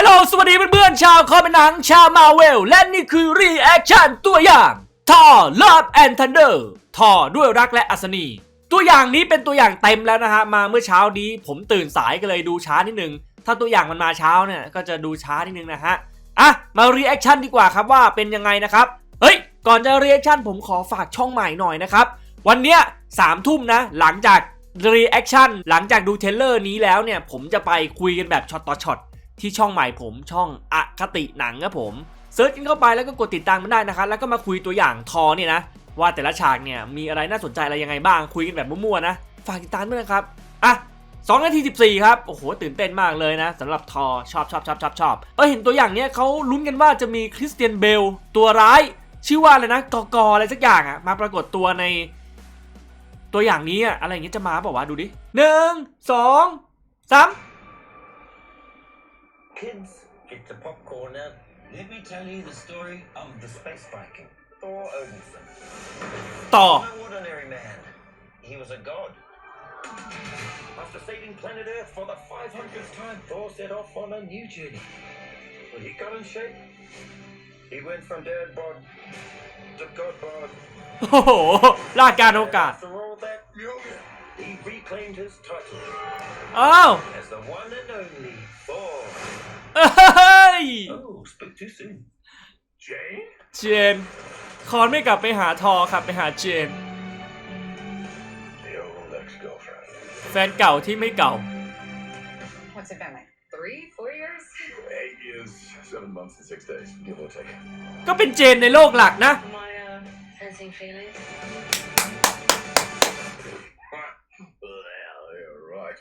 ลโหลสวัสดีเพื่อนๆชาวคอมเมนหนังชาวมาเวล และนี่คือรีแอคชั่นตัวอย่างทอ Love and Thunder ทอด้วยรักและอัศนี ตัวอย่างนี้เป็นตัวอย่างเต็มแล้วนะฮะ มาเมื่อเช้านี้ผมตื่นสายก็เลยดูช้านิดนึง ถ้าตัวอย่างมันมาเช้าเนี่ยก็จะดูช้านิดนึงนะฮะ อะ มารีแอคชั่นดีกว่าครับว่าเป็นยังไงนะครับ เฮ้ย ก่อนจะรีแอคชั่นผมขอฝากช่องใหม่หน่อยนะครับ วันเนี้ยสามทุ่มนะ หลังจากรีแอคชั่นหลังจากดูเทเลอร์นี้แล้วเนี่ยผมจะไปคุยกันแบบช็อตต่อช็อต ที่ช่องใหม่ผมช่องอคติหนังครับผมเซิร์ชกันเข้าไปแล้วก็กดติดตามมันได้นะครับแล้วก็มาคุยตัวอย่างทอเนี่ยนะว่าแต่ละฉากเนี่ยมีอะไรน่าสนใจอะไรยังไงบ้างคุยกันแบบมั่วๆนะฝากติดตามด้วยนะครับอะ2นาที14ครับ โอ้โห ตื่นเต้นมากเลยนะสำหรับทอชอบชอบชอบชอบชอบเออเห็นตัวอย่างเนี้ยเขาลุ้นกันว่าจะมีคริสเตียนเบล ตัวร้าย ชื่อว่าอะไรนะกอกออะไรสักอย่างอะมาปรากฏตัวใน ตัวอย่างนี้อะอะไรอย่างเงี้ยจะมาบอกว่าวะดูดิหนึ่งสองสาม kids, get the popcorn now. Let me tell you the story of the space Viking, Thor Odinson. Thor! No ordinary man. He was a god. After saving planet Earth for the 500th time, Thor set off on a new journey. When he got in shape, he went from dead bod to god bod. Oh, not god, oh god. After all that, he reclaimed his title. Oh! As the one and only Thor. เอ้ย Oh, spoke too soon. Jane? เจน คอนไม่กลับไปหาทอครับไปหาเจน The old ex-girlfriend. แฟนเก่าที่ไม่เก่า What's it been like? Three, four years? Eight years, seven months, and six days, give or take. ก็เป็นเจนในโลกหลักนะ Am I uh, sensing feelings? Well, you're right.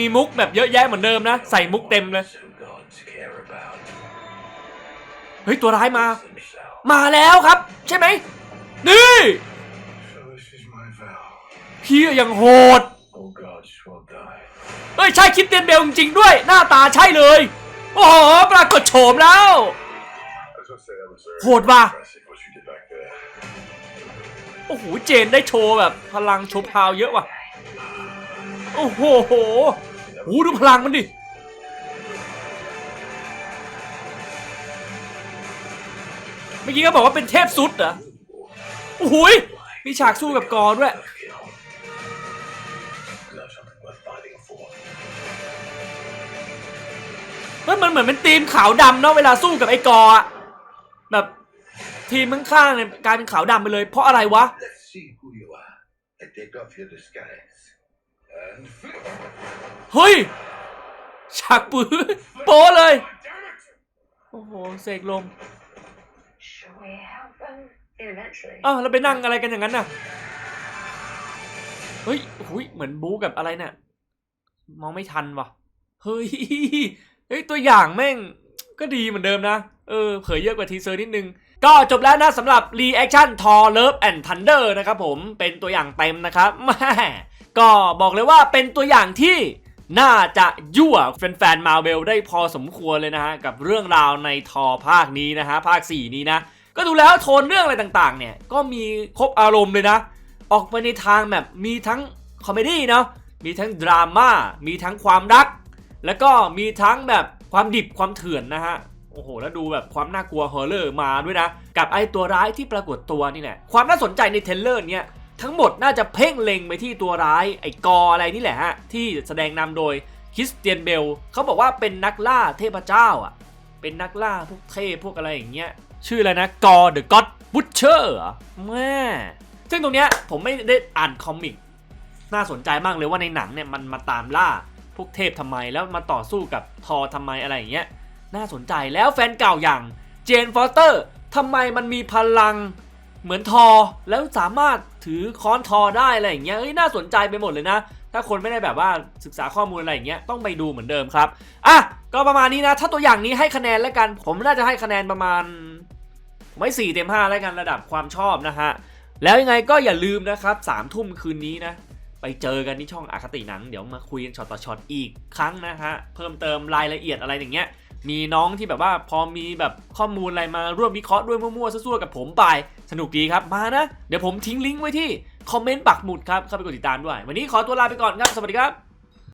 มีมุกแบบเยอะแยะเหมือนเดิมนะ ใส่มุกเต็มเลย เฮ้ย ตัวร้ายมา themselves. มาแล้วครับ ใช่ไหม นี่ So this is my vow. พี่ยังโหด All gods will die. เอ้ย ใช่คริดเตียนเบลจริงๆด้วย หน้าตาใช่เลย โอ้โห ปรากฏโฉมแล้ว I was gonna say that was very Hồn ว่ะ impressive what you did back there. โอ้โห เจนได้โชว์แบบ พลังโชว์พาวเยอะว่ะ โอ้โหโหโหดูพลังมันดิ มื่อกี้ก็บอกว่าเป็นเทพสุดเหรอโอ้โหยมีฉากสู้กับกอด้วย Kill. Not something worth fighting for. เฮ้ยมันเหมือนเป็นทีมขาวดำเนาะเวลาสู้กับไอ้กอแบบทีมข้างๆเนี่ยกลายเป็นขาวดำไปเลย เพราะอะไรวะ เฮ้ยฉากปืนโป๊เลย โอ้โห เสกลม อ้าวแล้วไปนั่งอะไรกันอย่างนั้นน่ะ เฮ้ยหุยเหมือนบู๊กับอะไรเนี่ยมองไม่ทันว่ะ เฮ้ย เฮ้ย ตัวอย่างแม่งก็ดีเหมือนเดิมนะ เออ เผยเยอะกว่าทีเซอร์นิดนึง ก็จบแล้วนะสำหรับ Reaction Thor Love and Thunder นะครับผม เป็นตัวอย่างเต็มนะครับแม่ก็บอกเลยว่าเป็นตัวอย่างที่น่าจะยั่วแฟนๆมาเวลได้พอสมควรเลยนะฮะ กับเรื่องราวในทอภาคนี้นะฮะ ภาค 4 นี้นะ ก็ดูแล้วโทนเรื่องอะไรต่างๆ เนี่ย ก็มีครบอารมณ์เลยนะ ออกไปในทางแบบมีทั้งคอมเมดี้เนาะมีทั้งดราม่ามีทั้งความรัก แล้วก็มีทั้งแบบความดิบความเถื่อนนะฮะโอ้โห แล้วดูแบบความน่ากลัวฮอร์เรอร์มาด้วยนะ กับไอตัวร้ายที่ปรากฏตัวนี่แหละ ความน่าสนใจในเทเลอร์เนี่ยทั้งหมดน่าจะเพ่งเล็งไปที่ตัวร้ายไอกออะไรนี่แหละฮะ ที่แสดงนำโดยคริสเตียนเบลเขาบอกว่าเป็นนักล่าเทพเจ้าอะ เป็นนักล่าพวกเทพพวกอะไรอย่างเงี้ย ชื่ออะไรนะกอเดอะก็ d บุชเชอร์แม่ซึ่งตรงเนี้ยผมไม่ได้อ่านคอมิกน่าสนใจมากเลยว่าในหนังเนี่ยมันมาตามล่าพวกเทพทำไมแล้วมาต่อสู้กับทอทำไมอะไรอย่างเงี้ยน่าสนใจแล้วแฟนเก่าอย่างเจนฟอสเตอร์ทำไมมันมีพลังเหมือนทอแล้วสามารถถือค้อนทอได้อะไรอย่างเงี้ยเฮ้ยน่าสนใจไปหมดเลยนะ ถ้าคนไม่ได้แบบว่าศึกษาข้อมูลอะไรอย่างเงี้ยต้องไปดูเหมือนเดิมครับอะก็ประมาณนี้นะ ถ้าตัวอย่างนี้ให้คะแนนแล้วกัน ผมน่าจะให้คะแนนประมาณ ผมให้สี่เต็มห้าแล้วกันระดับความชอบนะฮะ แล้วยังไงก็อย่าลืมนะครับสามทุ่มคืนนี้นะ ไปเจอกันที่ช่องอาคติหนัง เดี๋ยวมาคุยกันช็อตต่อช็อตอีกครั้งนะฮะ เพิ่มเติมรายละเอียดอะไรอย่างเงี้ย มีน้องที่แบบว่าพอมีแบบข้อมูลอะไรมาร่วมวิเคราะห์ด้วยมั่วๆซั่วๆกับผมไป สนุกดีครับมานะ เดี๋ยวผมทิ้งลิงก์ไว้ที่คอมเมนต์ปักหมุดครับเข้าไปกดติดตามด้วย วันนี้ขอตัวลาไปก่อนครับสวัสดีครับ